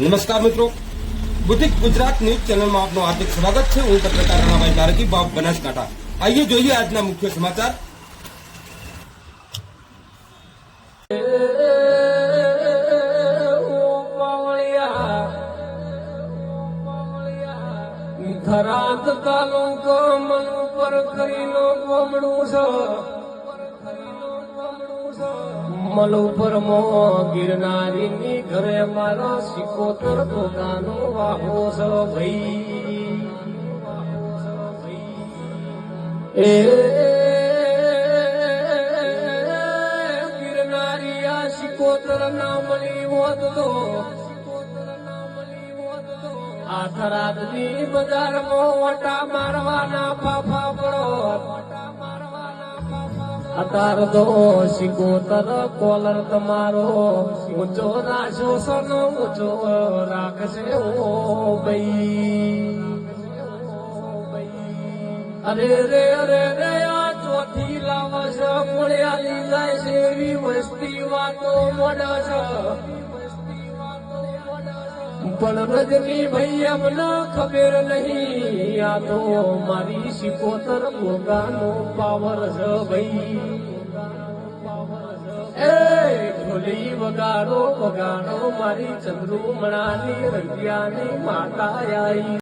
નમસ્કાર મિત્રો. બુદ્ધિક ગુજરાત ન્યૂઝ ચેનલમાં આપનું હાર્દિક સ્વાગત છે. હું પત્રકાર રણાભાઈ તારકી બાપ બનાસકાંઠા. આઈએ જોઈએ આજના મુખ્ય સમાચાર. થરાદ તાલુકો મન ઉપર કરીનો ગોમડું છે. મલ ઉપર મો ગિરનારી ઘરે મારો સિકોતર પોતાનો વાહો છો ભાઈ. એ ગિરનારી આ સિકોતર ના મળી હોત તો. આ થરાદની બજારમાં વટા મારવાના પાપા પડો. અતાર તો સિકોતર કોલર તમારો ઊંચો રાશો સનો ઊંચો રાખશે ઓ ભાઈ. અરે રે અરે રે, આ ચોથી લાવશ. મળ્યાલી જાય છે એવી વસ્તી વાતો મળશ પણ રજની ભાઈ અમને ખબર નહીં. આ તો મારી સિકોતર મોગાનો પાવર છે ભાઈ. એ ઢોલી વગાડો વગાડો મારી ચંદ્રુમણાની રંગિયાની માતા આઈ